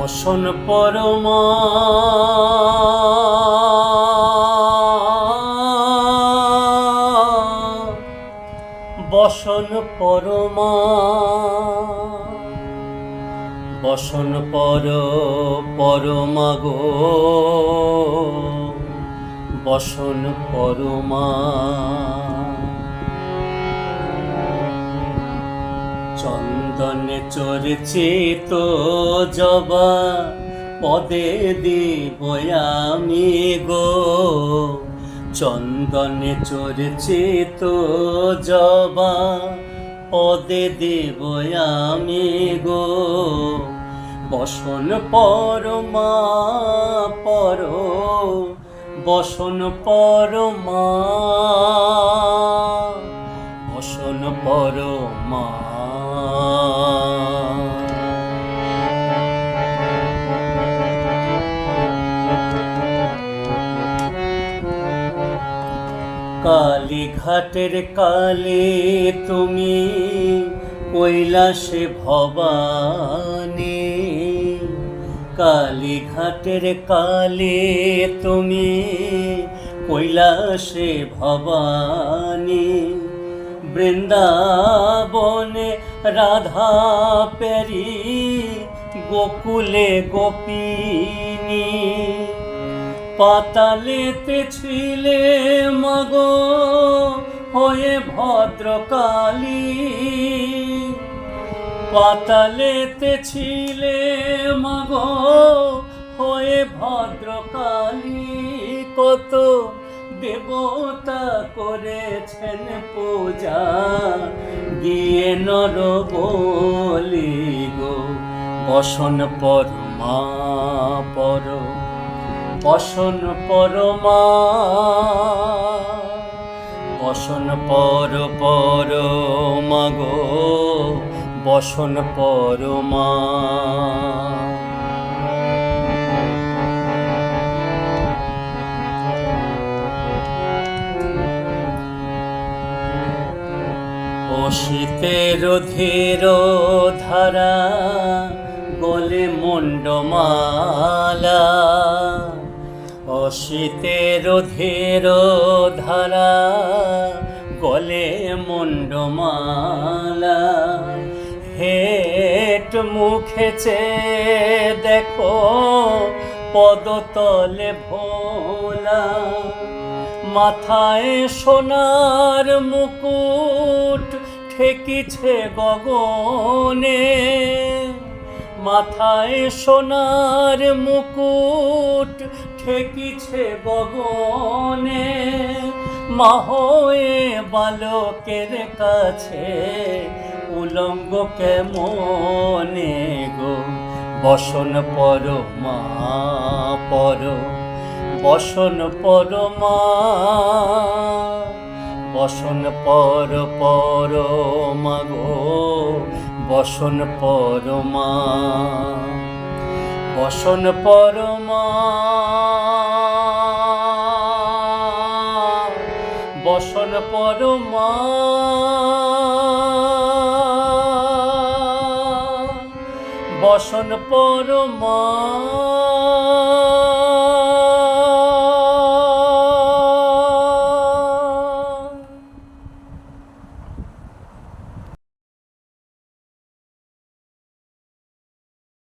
বসন পরমা। বসন পরমা। বসন পর পরমা গো। বসন পরমা। চন্দনে চর্চিত জবা, পদে দিব আমি গো। চন্দনে চর্চিত জবা, পদে দেব আমি গো। বসন পরমা পর, বসন পরমা কালীঘাটের কালে তুমি কৈলাসে ভবানী। কালীঘাটের কালে তুমি কৈলাসে ভবানী। বৃন্দাবনে রাধা পেরি, গোকুলে গোপিনী। পাতালেতে ছিলে মগো, হয়ে ভদ্রকালী। পাতালেতে ছিলে মগো, হয়ে ভদ্রকালী। কত দেবতা করেছেন পূজা, গিয়ে নর বলি গো, বসন পরমা পর। বসন পরমা বসন পর পর মাগো বসন পরমা। শীতের ধীর ধারা গলে মুন্ডমালা শীতের ধীর ধারা, গলে মুন্ডমালা হেট মুখেছে দেখো পদতলে ভোলা। মাথায় সোনার মুকুট ঠেকিছে গগনে। মাথায় সোনার মুকুট ঠেকিছে গগনে মাহয়ে বালকের কাছে উলঙ্গ কেমনে গো? বসন পর মা পর, বসন পরমা, বসন পর পর মাগো বসন পরমা বসন পরমা বসন পরমা। বসন পরমা।